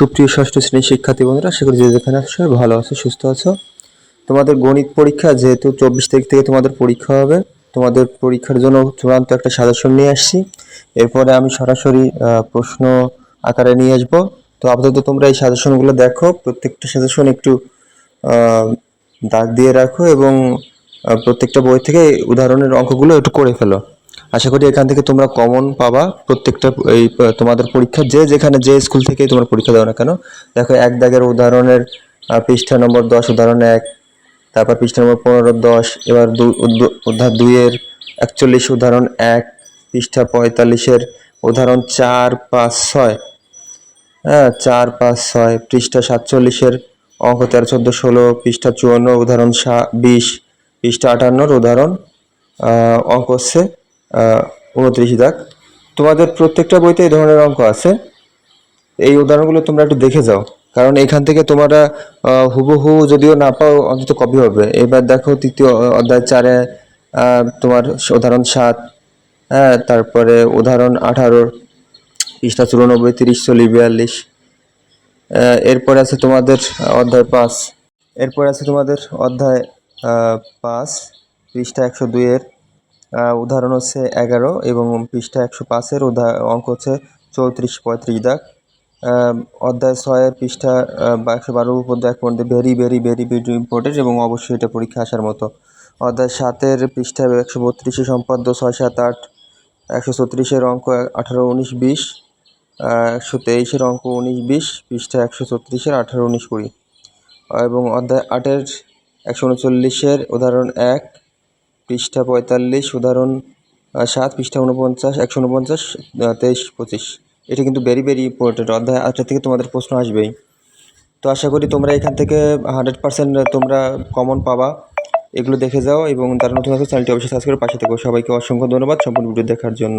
সুপ্রিয় ষষ্ঠ শ্রেণির শিক্ষার্থী বন্ধুরা, আশা করি যে যেখানে আছো ভালো আছো, সুস্থ আছো। তোমাদের গণিত পরীক্ষা, যেহেতু চব্বিশ তারিখ থেকে তোমাদের পরীক্ষা হবে, তোমাদের পরীক্ষার জন্য চূড়ান্ত একটা সাজেশন নিয়ে আসছি। এরপরে আমি সরাসরি প্রশ্ন আকারে নিয়ে আসব। তো আপাতত তোমরা এই সাজেশনগুলো দেখো, প্রত্যেকটা সাজেশন একটু দাগ দিয়ে রাখো এবং প্রত্যেকটা বই থেকে উদাহরণের অঙ্কগুলো একটু করে ফেলো। আশা করি এখান থেকে তোমরা কমন পাবা প্রত্যেকটা এই, তোমাদের পরীক্ষা। যে যেখানে যে স্কুল থেকে তোমার পরীক্ষা দাও না কেন, দেখো এক দাগের উদাহরণের পৃষ্ঠা নম্বর দশ, উদাহরণ এক, তারপর পৃষ্ঠা নম্বর পনেরো, দশ, এবার অধ্যায় দুইয়ের একচল্লিশ, উদাহরণ এক, পৃষ্ঠা পঁয়তাল্লিশের উদাহরণ চার, পাঁচ, ছয়। হ্যাঁ চার, পাঁচ, ছয়, পৃষ্ঠা সাতচল্লিশের অঙ্ক তেরো, চোদ্দ, ষোলো, পৃষ্ঠা চুয়ান্ন, উদাহরণ সা- বিশ, পৃষ্ঠা আটান্নর উদাহরণ অঙ্ক হচ্ছে উনত্রিশ দাগ। তোমাদের প্রত্যেকটা বইতে এই ধরনের অঙ্ক আছে। এই উদাহরণগুলো তোমরা একটু দেখে যাও। কারণ এখান থেকে তোমরা হুবহু যদিও না পাও, অন্তত কপি হবে। এবার দেখো তৃতীয় অধ্যায় চারে তোমার উদাহরণ সাত হ্যাঁ তারপরে উদাহরণ আঠারোর পৃষ্ঠা চুরানব্বই, তিরিশ, চল্লিশ, বিয়াল্লিশ। এরপরে আছে তোমাদের অধ্যায় পাঁচ। এরপরে আছে তোমাদের অধ্যায় পাঁচ, পৃষ্ঠা একশো দুইয়ের। উদাহরণ হচ্ছে এগারো এবং পৃষ্ঠা একশো পাঁচের অঙ্ক হচ্ছে চৌত্রিশ পঁয়ত্রিশ দাগ। অধ্যায় ছয়ের পৃষ্ঠা বা একশো বারো এক পর্যন্ত very very very very important এবং অবশ্যই এটা পরীক্ষা আসার মতো। অধ্যায় সাতের পৃষ্ঠা একশো বত্রিশে সম্পাদ্য ছয়, সাত, আট, একশো ছত্রিশের অঙ্ক আঠারো, উনিশ, বিশ একশো তেইশের অঙ্ক উনিশ, বিশ, পৃষ্ঠা একশো ছত্রিশের আঠারো, উনিশ, কুড়ি। এবং অধ্যায় আটের একশো উনচল্লিশের উদাহরণ এক পৃষ্ঠা পঁয়তাল্লিশ, উদাহরণ সাত, পৃষ্ঠা উনপঞ্চাশ একশো উনপঞ্চাশ তেইশ, পঁচিশ। এটা কিন্তু ভেরি ভেরি ইম্পর্টেন্ট অধ্যায় আটটা থেকে তোমাদের প্রশ্ন আসবেই। তো আশা করি তোমরা এখান থেকে হান্ড্রেড পার্সেন্ট তোমরা কমন পাবা। এগুলো দেখে যাও এবং তারা নতুন আছে চ্যানেলটি অবশ্যই সাবস্ক্রাইব করে পাশে থেকো। সবাইকে অসংখ্য ধন্যবাদ সম্পূর্ণ ভিডিও দেখার জন্য।